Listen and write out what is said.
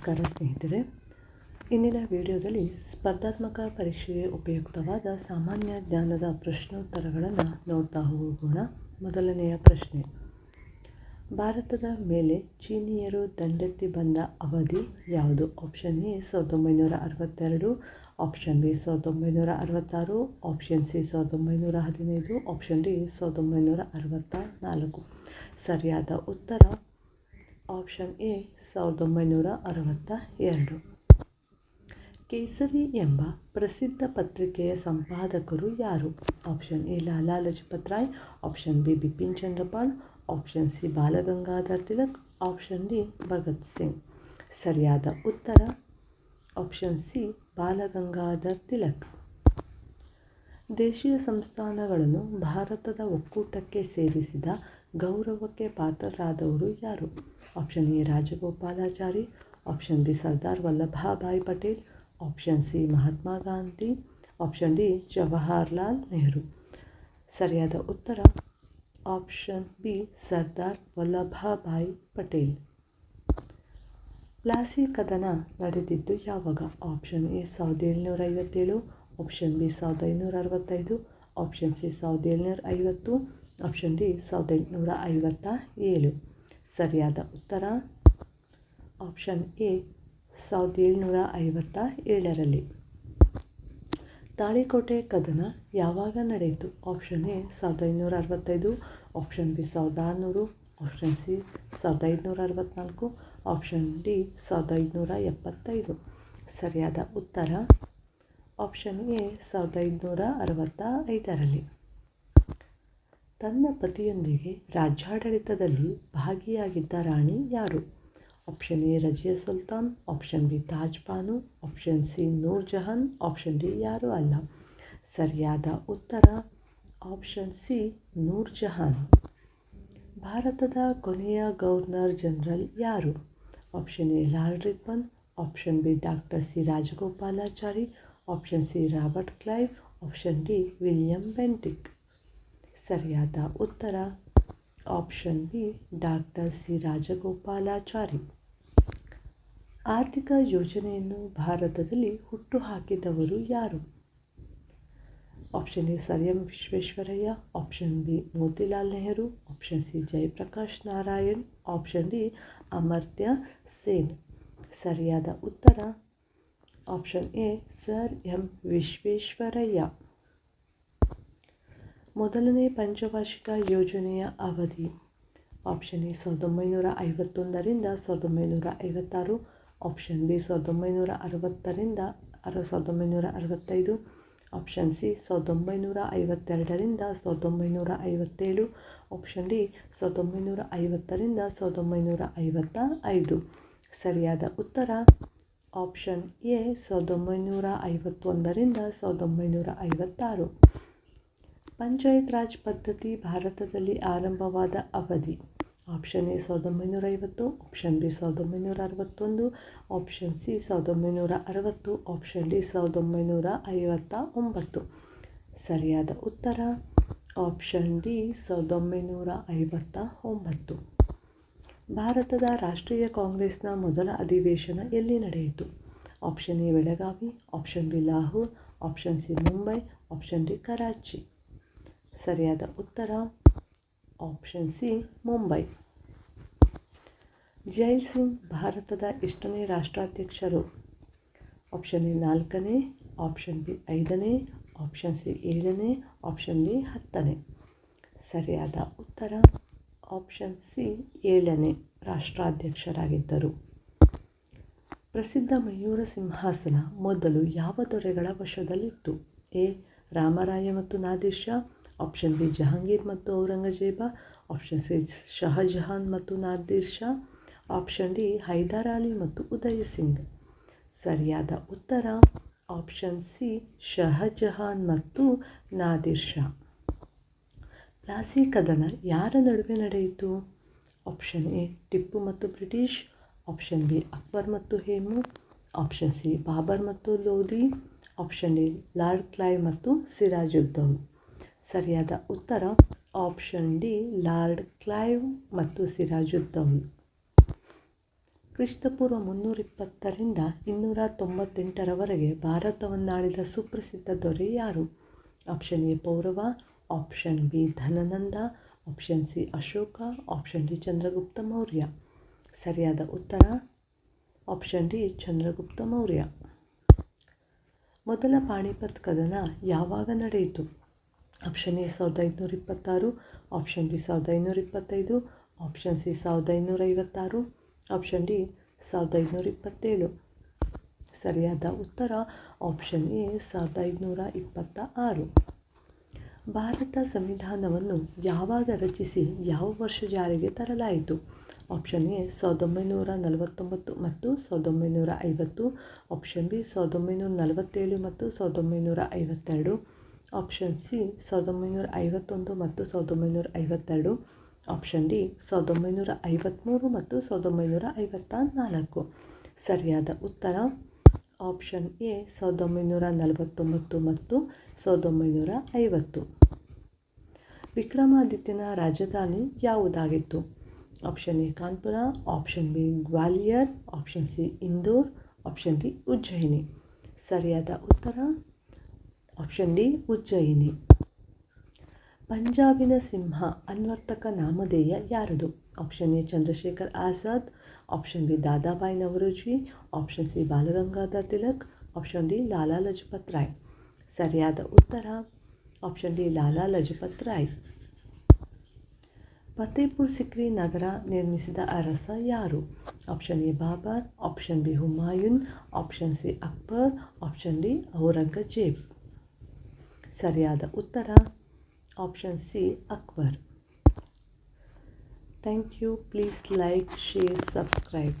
ನಮಸ್ಕಾರ ಸ್ನೇಹಿತರೆ. ಇಂದಿನ ವಿಡಿಯೋದಲ್ಲಿ ಸ್ಪರ್ಧಾತ್ಮಕ ಪರೀಕ್ಷೆಗೆ ಉಪಯುಕ್ತವಾದ ಸಾಮಾನ್ಯ ಜ್ಞಾನದ ಪ್ರಶ್ನೋತ್ತರಗಳನ್ನು ನೋಡ್ತಾ ಹೋಗೋಣ. ಮೊದಲನೆಯ ಪ್ರಶ್ನೆ. ಭಾರತದ ಮೇಲೆ ಚೀನಿಯರು ದಂಡೆತ್ತಿ ಬಂದ ಅವಧಿ ಯಾವುದು? ಆಪ್ಷನ್ ಎ ಸಾವಿರದ ಒಂಬೈನೂರ ಅರವತ್ತೆರಡು ಆಪ್ಷನ್ ಬಿ ಸಾವಿರದ ಒಂಬೈನೂರ ಅರವತ್ತಾರು ಆಪ್ಷನ್ ಸಿ ಸಾವಿರದ ಒಂಬೈನೂರ ಹದಿನೈದು ಆಪ್ಷನ್ ಡಿ ಸಾವಿರದ ಒಂಬೈನೂರ ಅರವತ್ತ ನಾಲ್ಕು. ಸರಿಯಾದ ಉತ್ತರ ಆಪ್ಷನ್ ಎ ಸಾವಿರದ ಒಂಬೈನೂರ ಅರವತ್ತ ಎರಡು. ಕೇಸರಿ ಎಂಬ ಪ್ರಸಿದ್ಧ ಪತ್ರಿಕೆಯ ಸಂಪಾದಕರು ಯಾರು? Option A Lala Lajpat Rai. Option B Bipin Chandrapal. Option C Balagangadhar Tilak. Option D Bhagat Singh. ಸರಿಯಾದ ಉತ್ತರ? Option C Balagangadhar Tilak. ದೇಶೀಯ ಸಂಸ್ಥಾನಗಳನ್ನು ಭಾರತದ ಒಕ್ಕೂಟಕ್ಕೆ ಸೇರಿಸಿದ ಗೌರವಕ್ಕೆ ಪಾತ್ರರಾದವರು ಯಾರು? Option A Rajagopalachari option B Sardar Vallabhbhai Patel option C Mahatma Gandhi option D Jawaharlal Nehru ಸರಿಯಾದ ಉತ್ತರ ಆಪ್ಷನ್ ಬಿ ಸರ್ದಾರ್ ವಲ್ಲಭಭಾಯಿ ಪಟೇಲ್ ಪ್ಲಾಸಿ ಕದನ ನಡೆದಿದ್ದು ಯಾವಾಗ? ಆಪ್ಷನ್ ಎ ಸಾವಿರದ ಏಳ್ನೂರ ಐವತ್ತೇಳು ಆಪ್ಷನ್ ಬಿ ಸಾವಿರದ ಐನೂರ ಅರವತ್ತೈದು ಆಪ್ಷನ್ ಸಿ ಸಾವಿರದ ಏಳ್ನೂರ ಐವತ್ತು ಆಪ್ಷನ್ ಡಿ ಸಾವಿರದ ಎಂಟುನೂರ ಐವತ್ತ ಏಳು ಸರಿಯಾದ ಉತ್ತರ. ಆಪ್ಷನ್ ಎ, ಸಾವಿರದ ಏಳ್ನೂರ ಐವತ್ತ ಏಳರಲ್ಲಿ. ತಾಳಿಕೋಟೆ ಕದನ ಯಾವಾಗ ನಡೆಯಿತು? ಆಪ್ಷನ್ ಎ, ಸಾವಿರದ ಐನೂರ ಅರವತ್ತೈದು. ಆಪ್ಷನ್ ಬಿ, ಸಾವಿರದ ಆರುನೂರು. ಆಪ್ಷನ್ ಸಿ, ಸಾವಿರದ ಐದುನೂರ ಅರವತ್ತ್ನಾಲ್ಕು ಆಪ್ಷನ್ ಡಿ, ಸಾವಿರದ ಐದುನೂರ ಎಪ್ಪತ್ತೈದು. ಸರಿಯಾದ ಉತ್ತರ. ಆಪ್ಷನ್ ಎ, ಸಾವಿರದ ಐದುನೂರ ಅರವತ್ತ ಐದರಲ್ಲಿ. ತನ್ನ ಪತಿಯೊಂದಿಗೆ ರಾಜ್ಯಾಡಳಿತದಲ್ಲಿ ಭಾಗಿಯಾಗಿದ್ದ ರಾಣಿ ಯಾರು? Option A Razia Sultan option B Taj Banu option C Noor Jahan option D ಯಾರು ಅಲ್ಲ. ಸರಿಯಾದ ಉತ್ತರ ಆಪ್ಷನ್ ಸಿ ನೂರ್ ಜಹಾನ್. ಭಾರತದ ಕೊನೆಯ ಗವರ್ನರ್ ಜನರಲ್ ಯಾರು? Option A lord Ripon option B doctor C Rajagopalachari option C Robert Clive option D William Bentinck. ಸರಿಯಾದ ಉತ್ತರ. Option B, doctor C. Rajagopalachari. ಆರ್ಥಿಕ ಯೋಜನೆಯನ್ನು ಭಾರತದಲ್ಲಿ ಹುಟ್ಟುಹಾಕಿದವರು ಯಾರು? Option A sir M Visvesvaraya. Option B, Motilal Nehru. Option C, Jayaprakash Narayan. Option D, Amartya Sen. ಸರಿಯಾದ ಉತ್ತರ. Option A, sir M Visvesvaraya. ಮೊದಲನೇ ಪಂಚವಾರ್ಷಿಕ ಯೋಜನೆಯ ಅವಧಿ. ಆಪ್ಷನ್ ಎ ಸಾವಿರದ ಒಂಬೈನೂರ ಐವತ್ತೊಂದರಿಂದ ಸಾವಿರದ ಒಂಬೈನೂರ ಐವತ್ತಾರು ಆಪ್ಷನ್ ಬಿ ಸಾವಿರದ ಒಂಬೈನೂರ ಅರವತ್ತರಿಂದ ಅರ ಸಾವಿರದ ಒಂಬೈನೂರ ಅರವತ್ತೈದು ಆಪ್ಷನ್ ಸಿ ಸಾವಿರದ ಒಂಬೈನೂರ ಐವತ್ತೆರಡರಿಂದ ಸಾವಿರದ ಒಂಬೈನೂರ ಐವತ್ತೇಳು ಆಪ್ಷನ್ ಡಿ ಸಾವಿರದ ಒಂಬೈನೂರ ಐವತ್ತರಿಂದ ಸಾವಿರದ ಒಂಬೈನೂರ ಐವತ್ತ ಐದು ಸರಿಯಾದ ಉತ್ತರ? ಆಪ್ಷನ್ ಎ ಸಾವಿರದ ಒಂಬೈನೂರ ಐವತ್ತೊಂದರಿಂದ ಸಾವಿರದ ಒಂಬೈನೂರ ಐವತ್ತಾರು ಪಂಚಾಯತ್ ರಾಜ್ ಪದ್ಧತಿ ಭಾರತದಲ್ಲಿ ಆರಂಭವಾದ ಅವಧಿ. ಆಪ್ಷನ್ ಎ ಸಾವಿರದ ಒಂಬೈನೂರ ಐವತ್ತು ಆಪ್ಷನ್ ಬಿ ಸಾವಿರದ ಒಂಬೈನೂರ ಅರವತ್ತೊಂದು ಆಪ್ಷನ್ ಸಿ ಸಾವಿರದ ಒಂಬೈನೂರ ಅರವತ್ತು ಆಪ್ಷನ್ ಡಿ ಸಾವಿರದ ಒಂಬೈನೂರ ಐವತ್ತ ಒಂಬತ್ತು ಸರಿಯಾದ ಉತ್ತರ? ಆಪ್ಷನ್ ಡಿ ಸಾವಿರದ ಒಂಬೈನೂರ ಐವತ್ತ ಒಂಬತ್ತು ಭಾರತದ ರಾಷ್ಟ್ರೀಯ ಕಾಂಗ್ರೆಸ್ನ ಮೊದಲ ಅಧಿವೇಶನ ಎಲ್ಲಿ ನಡೆಯಿತು? Option A Belagavi, option B Lahore, option C Mumbai, option D Karachi. ಸರಿಯಾದ ಉತ್ತರ ಆಪ್ಷನ್ ಸಿ ಮುಂಬೈ. ಜೈಲ್ ಸಿಂಗ್ ಭಾರತದ ಎಷ್ಟನೇ ರಾಷ್ಟ್ರಾಧ್ಯಕ್ಷರು? ಆಪ್ಷನ್ ಎ ನಾಲ್ಕನೇ ಆಪ್ಷನ್ ಬಿ ಐದನೇ ಆಪ್ಷನ್ ಸಿ ಏಳನೇ ಆಪ್ಷನ್ ಬಿ ಹತ್ತನೇ. ಸರಿಯಾದ ಉತ್ತರ ಆಪ್ಷನ್ ಸಿ ಏಳನೇ ರಾಷ್ಟ್ರಾಧ್ಯಕ್ಷರಾಗಿದ್ದರು. ಪ್ರಸಿದ್ಧ ಮಯೂರ ಸಿಂಹಾಸನ ಮೊದಲು ಯಾವ ದೊರೆಗಳ ವಶದಲ್ಲಿತ್ತು? ಎ, ರಾಮರಾಯ ಮತ್ತು ನಾದಿರ್ ಆಪ್ಷನ್ ಬಿ ಜಹಾಂಗೀರ್ ಮತ್ತು ಔರಂಗಜೇಬ ಆಪ್ಷನ್ ಸಿ ಶಹಜಹಾನ್ ಮತ್ತು ನಾದಿರ್ ಶಾ ಆಪ್ಷನ್ ಡಿ ಹೈದರ್ ಅಲಿ ಮತ್ತು ಉದಯ್ ಸಿಂಗ್ ಸರಿಯಾದ ಉತ್ತರ ಆಪ್ಷನ್ ಸಿ ಶಹಜಹಾನ್ ಮತ್ತು ನಾದಿರ್ ಶಾ ಪ್ಲಾಸಿ ಕದನ ಯಾರ ನಡುವೆ ನಡೆಯಿತು ಆಪ್ಷನ್ ಎ ಟಿಪ್ಪು ಮತ್ತು ಬ್ರಿಟಿಷ್ ಆಪ್ಷನ್ ಬಿ ಅಕ್ಬರ್ ಮತ್ತು ಹೇಮು ಆಪ್ಷನ್ ಸಿ ಬಾಬರ್ ಮತ್ತು Lodi option D lord Clive ಮತ್ತು ಸಿರಾಜುದ್ದೌಲ್ ಸರಿಯಾದ ಉತ್ತರ ಆಪ್ಷನ್ ಡಿ, ಲಾರ್ಡ್ ಕ್ಲೈವ್ ಮತ್ತು ಸಿರಾಜುದ್ದೌನ್ ಕ್ರಿಸ್ತಪೂರ್ವ ಮುನ್ನೂರಿಪ್ಪತ್ತರಿಂದ ಇನ್ನೂರ ತೊಂಬತ್ತೆಂಟರವರೆಗೆ ಭಾರತವನ್ನಾಳಿದ ಸುಪ್ರಸಿದ್ಧ ದೊರೆ ಯಾರು? Option A, Paurava. Option B, Dhanananda. Option C, Ashoka. Option D, Chandragupta Maurya. ಸರಿಯಾದ ಉತ್ತರ? Option D, Chandragupta Maurya. ಮೊದಲ ಪಾಣಿಪತ್ ಕದನ ಯಾವಾಗ ನಡೆಯಿತು? ಆಪ್ಷನ್ ಎ ಸಾವಿರದ ಐದುನೂರ ಇಪ್ಪತ್ತಾರು. ಆಪ್ಷನ್ ಬಿ ಸಾವಿರದ ಐನೂರ ಇಪ್ಪತ್ತೈದು. ಆಪ್ಷನ್ ಸಿ ಸಾವಿರದ ಐನೂರ ಐವತ್ತಾರು. ಆಪ್ಷನ್ ಡಿ ಸಾವಿರದ ಐದುನೂರ ಇಪ್ಪತ್ತೇಳು. ಸರಿಯಾದ ಉತ್ತರ. ಆಪ್ಷನ್ ಎ ಸಾವಿರದ ಐದುನೂರ ಇಪ್ಪತ್ತ ಆರು ಭಾರತ ಸಂವಿಧಾನವನ್ನು ಯಾವಾಗ ರಚಿಸಿ, ಯಾವ ವರ್ಷ ಜಾರಿಗೆ ತರಲಾಯಿತು? ಆಪ್ಷನ್ ಎ ಸಾವಿರದ ಒಂಬೈನೂರ ನಲವತ್ತೊಂಬತ್ತು ಮತ್ತು ಸಾವಿರದ ಒಂಬೈನೂರ ಐವತ್ತು. ಆಪ್ಷನ್ ಬಿ ಸಾವಿರದ ಒಂಬೈನೂರ ನಲವತ್ತೇಳು ಮತ್ತು ಸಾವಿರದ ಒಂಬೈನೂರ ಐವತ್ತೆರಡು. ಆಪ್ಷನ್ ಸಿ ಸಾವಿರದ ಒಂಬೈನೂರ ಐವತ್ತೊಂದು ಮತ್ತು ಸಾವಿರದ ಒಂಬೈನೂರ ಐವತ್ತೆರಡು. ಆಪ್ಷನ್ ಡಿ ಸಾವಿರದ ಒಂಬೈನೂರ ಐವತ್ತ್ಮೂರು ಮತ್ತು ಸಾವಿರದ ಒಂಬೈನೂರ ಐವತ್ತ ನಾಲ್ಕು ಸರಿಯಾದ ಉತ್ತರ? ಆಪ್ಷನ್ ಎ ಸಾವಿರದ ಒಂಬೈನೂರ ನಲವತ್ತೊಂಬತ್ತು ಮತ್ತು ಸಾವಿರದ ಒಂಬೈನೂರ ಐವತ್ತು. ವಿಕ್ರಮಾದಿತ್ಯನ ರಾಜಧಾನಿ ಯಾವುದಾಗಿತ್ತು? Option A Kanpur. Option B Gwalior. Option C Indore. Option D Ujjayini. ಸರಿಯಾದ ಉತ್ತರ? ಆಪ್ಷನ್ ಡಿ ಉಜ್ಜಯಿನಿ ಪಂಜಾಬಿನ ಸಿಂಹ ಅನ್ವರ್ತಕ ನಾಮಧೇಯ ಯಾರದು option A Chandrashekhar Azad option B Dadabhai Naoroji option C Balagangadhar Tilak option D Lala Lajpat Rai ಸರಿಯಾದ ಉತ್ತರ option D Lala Lajpat Rai Fatehpur Sikri ನಗರ ನಿರ್ಮಿಸಿದ ಅರಸ ಯಾರು option A Babur option B Humayun option C Akbar option D Aurangzeb ಸರಿಯಾದ ಉತ್ತರ. Option C Akbar thank you please like share subscribe